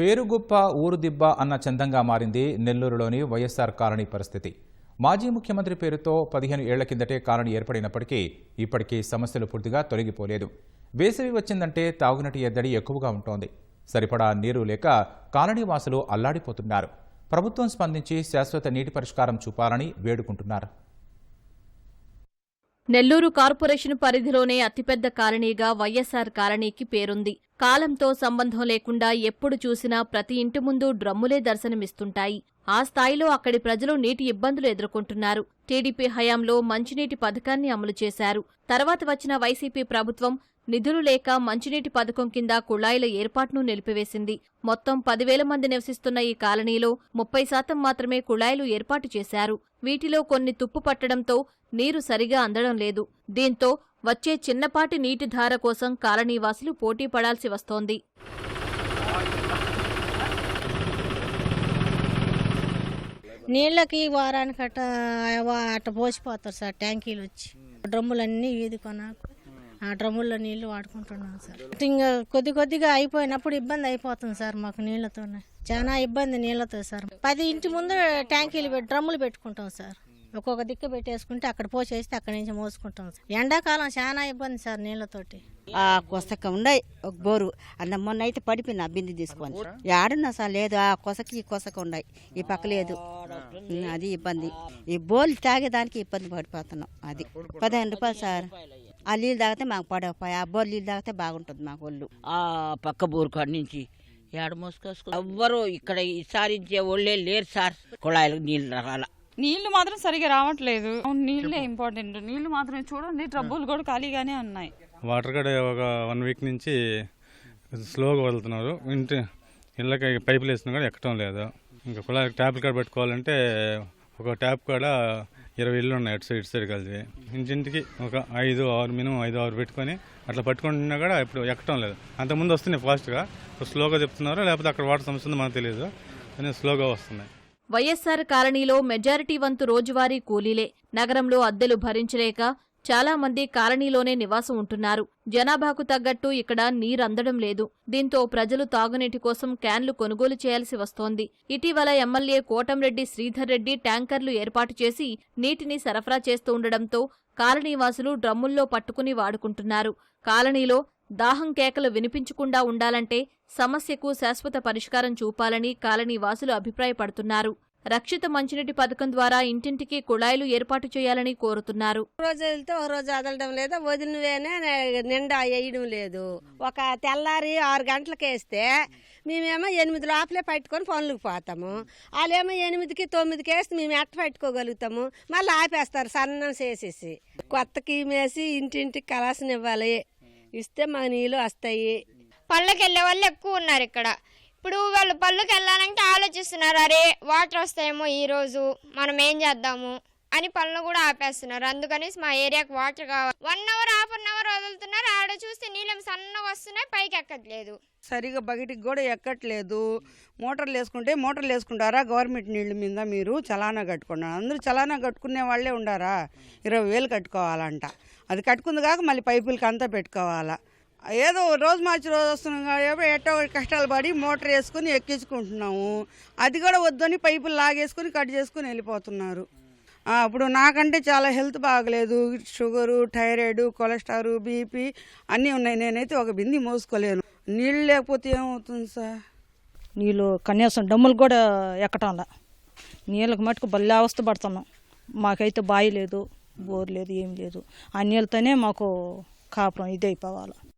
పేరుగుప్ప ఊరుదిబ్బ అన్న చందంగా మారింది నెల్లూరులోని వైఎస్ఆర్ కాలనీ పరిస్థితి. మాజీ ముఖ్యమంత్రి పేరుతో పదిహేను ఏళ్ళ కిందటే కాలనీ ఏర్పడినప్పటికీ ఇప్పటికీ సమస్యలు పూర్తిగా తొలగిపోలేదు. వేసవి వచ్చిందంటే తాగునటి ఎద్దడి ఎక్కువగా ఉంటోంది. సరిపడా నీరు లేక కాలనీ వాసులు అల్లాడిపోతున్నారు. ప్రభుత్వం స్పందించి శాశ్వత నీటి పరిష్కారం చూపాలని వేడుకుంటున్నారు. నెల్లూరు కార్పొరేషన్ పరిధిలోనే అతిపెద్ద కాలనీగా వైఎస్సార్ కాలనీకి పేరుంది. కాలంతో సంబంధం లేకుండా ఎప్పుడు చూసినా ప్రతి ఇంటి ముందు డ్రమ్ములే దర్శనమిస్తుంటాయి. ఆ స్థాయిలో అక్కడి ప్రజలు నీటి ఇబ్బందులు ఎదుర్కొంటున్నారు. టీడీపీ హయాంలో మంచినీటి పథకాన్ని అమలు చేశారు. తర్వాత వచ్చిన వైసీపీ ప్రభుత్వం నిధులు లేక మంచినీటి పథకం కింద కుళాయిల ఏర్పాటును నిలిపివేసింది. మొత్తం పదివేల మంది నివసిస్తున్న ఈ కాలనీలో ముప్పై శాతం మాత్రమే కుళాయిలు ఏర్పాటు చేశారు. వీటిలో కొన్ని తుప్పు పట్టడంతో నీరు సరిగా అందడం లేదు. దీంతో వచ్చే చిన్నపాటి నీటి ధార కోసం కాలనీవాసులు పోటీ పడాల్సి వస్తోంది. నీళ్ళకి వారానికి అట్ట అట్ట పోసిపోతారు సార్ ట్యాంకీలు వచ్చి డ్రమ్ములన్నీ వీధి కొనాకు ఆ డ్రమ్ముల్లో నీళ్ళు వాడుకుంటున్నాం సార్. ఇంకా కొద్ది కొద్దిగా అయిపోయినప్పుడు ఇబ్బంది అయిపోతుంది సార్ మాకు నీళ్ళతోనే. చాలా ఇబ్బంది నీళ్ళతో సార్. పది ఇంటి ముందు ట్యాంకీలు పెట్టి డ్రమ్ములు పెట్టుకుంటాం సార్. ఒక్కొక్క దిక్కు పెట్టేసుకుంటే అక్కడ పోసేస్తే అక్కడి నుంచి మోసుకుంటాం సార్. ఎండాకాలం చాలా ఇబ్బంది సార్ నీళ్ళతోటి. ఆ కొసక ఉన్నాయి ఒక బోరు. అంత మొన్న అయితే పడిపోయిన బిందు బింది తీసుకొని. ఆడున్నా సార్ లేదు ఆ కొసకి ఈ కొసక ఉన్నాయి ఈ పక్క లేదు. అది ఇబ్బంది. ఈ బోర్లు తాగేదానికి ఇబ్బంది పడిపోతున్నాం. అది. పదిహేను రూపాయలు సార్. ఆ నీళ్ళు తాగితే మాకు పడకపోయి. ఆ బోర్ నీళ్ళు తాగితే బాగుంటుంది మాకు ఒళ్ళు. ఆ పక్క బోరు కాడి నుంచి ఏడ మోసుకొసుకో ఎవ్వరు ఇక్కడ విసారించే వాళ్ళే లేరు సార్. కుళాయిలకు నీళ్ళు రాల నీళ్ళు మాత్రం సరిగా రావట్లేదు. నీళ్ళే ఇంపార్టెంట్. నీళ్ళు మాత్రం చూడండి ట్రబ్బులు కూడా ఖాళీగానే ఉన్నాయి. వాటర్ కూడా ఒక వన్ వీక్ నుంచి స్లోగా వదులుతున్నారు. ఇంటి ఇళ్ళకి పైపులు వేసినా కూడా ఎక్కడం లేదు. ఇంకా కుళాయి ట్యాప్లు కాడ పెట్టుకోవాలంటే ఒక ట్యాప్ కాడ ఇరవై ఇళ్ళు ఉన్నాయి అటు సైడ్ ఇటు సైడ్ కలిసి. ఇంటింటికి ఒక ఐదు ఆరు మినిమం ఐదు ఆరు పెట్టుకొని అట్లా పట్టుకుంటున్నా కూడా ఇప్పుడు ఎక్కడం లేదు. అంతకుముందు వస్తున్నాయి ఫాస్ట్గా. స్లోగా చెప్తున్నారు లేకపోతే అక్కడ వాటర్ సమస్య ఉందో మనకు తెలియదు కానీ స్లోగా వస్తున్నాయి. వైఎస్సార్ కాలనీలో మెజారిటీ వంతు రోజువారీ కూలీలే. నగరంలో అద్దెలు భరించలేక చాలా మంది కాలనీలోనే నివాసం ఉంటున్నారు. జనాభాకు తగ్గట్టు ఇక్కడ నీరందడం లేదు. దీంతో ప్రజలు తాగునీటి కోసం క్యాన్లు కొనుగోలు చేయాల్సి వస్తోంది. ఇటీవల ఎమ్మెల్యే కోటంరెడ్డి శ్రీధర్ రెడ్డి ట్యాంకర్లు ఏర్పాటు చేసి నీటిని సరఫరా చేస్తూ ఉండడంతో కాలనీవాసులు డ్రమ్ముల్లో పట్టుకుని వాడుకుంటున్నారు. కాలనీలో దాహం కేకలు వినిపించకుండా ఉండాలంటే సమస్యకు శాశ్వత పరిష్కారం చూపాలని కాలనీవాసులు అభిప్రాయపడుతున్నారు. రక్షిత మంచినీటి పథకం ద్వారా ఇంటింటికి కుళాయిలు ఏర్పాటు చేయాలని కోరుతున్నారు. ఒక రోజు వెళ్తే ఒక రోజు వదలడం లేదు వదిలినవేనే నిండా వేయడం లేదు. ఒక తెల్లారి ఆరు గంటలకు వేస్తే మేమేమో ఎనిమిది లోపలే పట్టుకొని పనులకు పోతాము. వాళ్ళేమో ఎనిమిదికి తొమ్మిదికి వేస్తే మేము ఎట్ట పట్టుకోగలుగుతాము. మళ్ళీ ఆపేస్తారు సన్నం చేసేసి. కొత్త కీమేసి ఇంటింటికి కలాసన ఇవ్వాలి. ఇస్తే మా నీళ్ళు వస్తాయి. పళ్ళకి వెళ్ళే వాళ్ళు ఎక్కువ ఉన్నారు ఇక్కడ. ఇప్పుడు వాళ్ళు పళ్ళకి వెళ్ళాలంటే ఆలోచిస్తున్నారు అరే వాటర్ వస్తాయేమో ఈ రోజు మనం ఏం చేద్దాము? అని పనులు కూడా ఆపేస్తున్నారు. అందుకనేసి మా ఏరియాకి వాటర్ కావాలి. One hour half an hour వదులుతున్నారు. ఆడ చూస్తే నీళ్ళం సన్నగా వస్తున్నాయి పైకి ఎక్కట్లేదు. సరిగా బకెట్కి కూడా ఎక్కట్లేదు. మోటార్లు వేసుకుంటే మోటార్లు వేసుకుంటారా? గవర్నమెంట్ నీళ్ళ మీద మీరు చలానా కట్టుకున్నారు. అందరూ చలానా కట్టుకునే వాళ్ళే ఉండారా? ఇరవై వేలు కట్టుకోవాలంట. అది కట్టుకుంది కాక మళ్ళీ పైపులకి అంతా పెట్టుకోవాలా? ఏదో రోజు మార్చి రోజు వస్తున్నాం కాబట్టి ఎట్టో ఒకటి కష్టాలు పడి మోటార్ వేసుకుని ఎక్కించుకుంటున్నాము. అది కూడా వద్దని పైపులు లాగేసుకుని కట్ చేసుకుని వెళ్ళిపోతున్నారు. అప్పుడు ఇప్పుడు నాకంటే చాలా హెల్త్ బాగలేదు. షుగరు థైరాయిడ్ కొలెస్ట్రాల్ బీపీ అన్నీ ఉన్నాయి. నేనైతే ఒక బింది మోసుకోలేను. నీళ్ళు లేకపోతే ఏమవుతుంది సార్? నీళ్ళు కనీసం డమ్ములు కూడా ఎక్కటంలా నీళ్ళకి మటుకు భలే అవస్థ పడుతున్నాం. మాకైతే బావి లేదు బోర్ లేదు ఏం లేదు. ఆ నీళ్ళతోనే మాకు కాపురం ఇదైపోవాలి. అయిపోవాలి